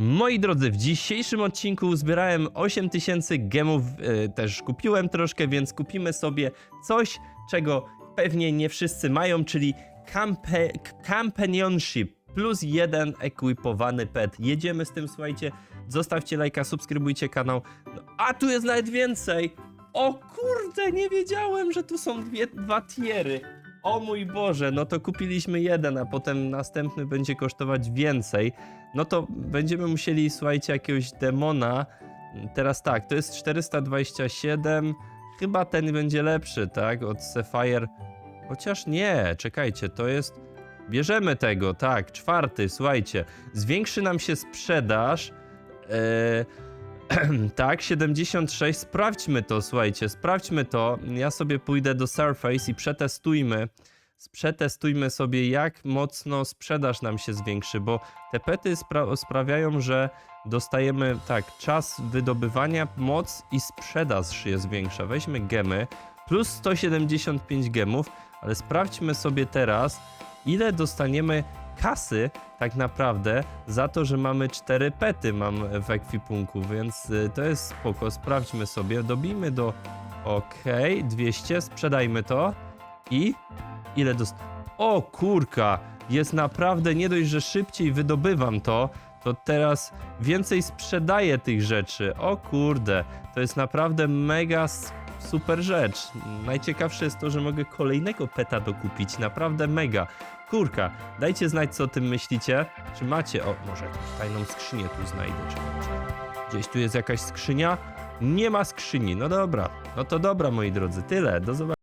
Moi drodzy, w dzisiejszym odcinku uzbierałem 8000 gemów, e, też kupiłem troszkę, więc kupimy sobie coś, czego pewnie nie wszyscy mają, czyli campe companionship plus jeden ekwipowany pet. Jedziemy z tym, słuchajcie, zostawcie lajka, subskrybujcie kanał. No, a tu jest nawet więcej! O kurde, nie wiedziałem, że tu są dwie, dwa tiery. O mój Boże, no to kupiliśmy jeden, a potem następny będzie kosztować więcej. No to będziemy musieli, słuchajcie, jakiegoś demona. Teraz tak, to jest 427. Chyba ten będzie lepszy, tak? Od Sapphire. Chociaż nie, czekajcie, to jest. Bierzemy tego, tak, czwarty, słuchajcie. Zwiększy nam się sprzedaż. Eee, tak, 76. Sprawdźmy to, słuchajcie, sprawdźmy to. Ja sobie pójdę do Surface i przetestujmy. Przetestujmy sobie, jak mocno sprzedaż nam się zwiększy, bo te pety spra sprawiają, że dostajemy tak, czas wydobywania, moc i sprzedaż się zwiększa. Weźmy gemy, plus 175 gemów, ale sprawdźmy sobie teraz, ile dostaniemy kasy tak naprawdę za to, że mamy cztery pety mam w ekwipunku, więc y, to jest spoko, sprawdźmy sobie, dobijmy do ok, 200, sprzedajmy to. I ile dost... O kurka, jest naprawdę nie dość, że szybciej wydobywam to, to teraz więcej sprzedaję tych rzeczy. O kurde, to jest naprawdę mega super rzecz. Najciekawsze jest to, że mogę kolejnego peta dokupić, naprawdę mega. Kurka, dajcie znać co o tym myślicie. Czy macie, o może jakąś tajną skrzynię tu znajdę, czekajcie. Gdzieś tu jest jakaś skrzynia? Nie ma skrzyni, no dobra. No to dobra moi drodzy, tyle, do zobaczenia.